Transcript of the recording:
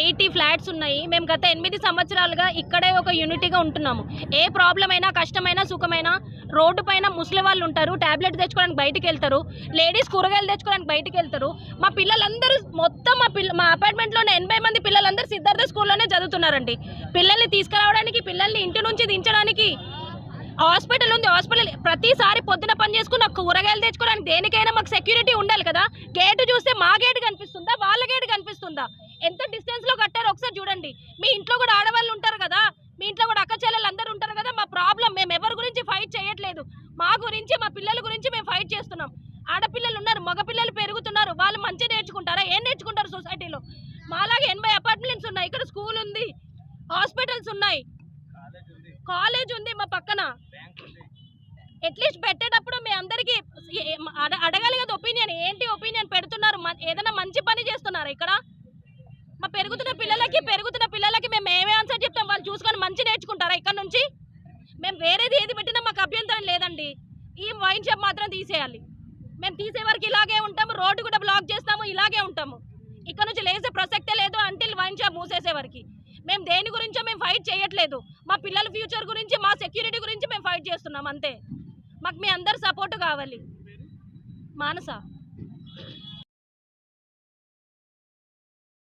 Eighty flats ఉన్నాయి. మేము గత ఎనిమిది సంవత్సరాలుగా ఇక్కడే ఒక యూనిటీగా ఉంటున్నాము. ఏ ప్రాబ్లం అయినా కష్టమైనా సుఖమైనా రోడ్డు పైన ముసలి వాళ్ళు ఉంటారు ట్యాబ్లెట్ తెచ్చుకోవడానికి బయటికి వెళ్తారు లేడీస్ కూరగాయలు తెచ్చుకోవడానికి బయటికి వెళ్తారు. మా పిల్లలందరూ మొత్తం మా పిల్ల మా అపార్ట్మెంట్లోనే ఎనభై మంది పిల్లలందరూ సిద్ధార్థ స్కూల్లోనే చదువుతున్నారండి. పిల్లల్ని తీసుకురావడానికి పిల్లల్ని ఇంటి నుంచి దించడానికి హాస్పిటల్ ఉంది. హాస్పిటల్ ప్రతిసారి పొద్దున పని చేసుకుని నాకు కూరగాయలు తెచ్చుకోవడానికి దేనికైనా మాకు సెక్యూరిటీ ఉండాలి కదా. గేటు చూస్తే మా గేట్ గేటు కనిపిస్తుందా ఎంత డిస్టెన్స్లో కట్టారో ఒకసారి చూడండి. మీ ఇంట్లో కూడా ఆడవాళ్ళు ఉంటారు కదా? మీ ఇంట్లో కూడా అక్క చెల్లెలు అందరూ ఉంటారు కదా? మా ప్రాబ్లం మేము ఎవరి గురించి ఫైట్ చేయట్లేదు. మా గురించి మా పిల్లల గురించి మేము ఫైట్ చేస్తున్నాం. ఆడపిల్లలు ఉన్నారు మగ పిల్లలు పెరుగుతున్నారు. వాళ్ళు మంచిగా నేర్చుకుంటారా? ఏం నేర్చుకుంటారు సొసైటీలో మాలాగే ఎనభై అపార్ట్మెంట్స్ ఉన్నాయి. ఇక్కడ స్కూల్ ఉంది హాస్పిటల్స్ ఉన్నాయి. కాలేజ్ ఉంది. మా పక్కన. అట్లీస్ట్ పెట్టేటప్పుడు మీ అందరికి అడగాలి కదా ఒపీనియన్ ఏంటి ఒపీనియన్ పెడుతున్నారు ఏదైనా మంచి పని చేస్తున్నారు ఇక్కడ? ఆ పెరుగుతున్న పిల్లలకి పెరుగుతున్న పిల్లలకి మేము ఏమే ఆన్సర్ చెప్తాం? వాళ్ళు చూసుకొని మంచి నేర్చుకుంటారా ఇక్కడ నుంచి? మేము వేరేది ఏది పెట్టినా మాకు అభ్యంతరం లేదండి. ఈ వైన్ షాప్ మాత్రం తీసేయాలి. మేము తీసే వరకు ఇలాగే ఉంటాము రోడ్డు కూడా బ్లాక్ చేస్తాము ఇలాగే ఉంటాము. ఇక్కడ నుంచి లేసే ప్రసక్తే లేదు అంటే వైన్ షాప్ మూసేసే వరకు. మేము దేని గురించో మేము ఫైట్ చేయట్లేదు. మా పిల్లల ఫ్యూచర్ గురించి మా సెక్యూరిటీ గురించి మేము ఫైట్ చేస్తున్నాం అంతే. మాకు మీ అందరు సపోర్ట్ కావాలి. మానస?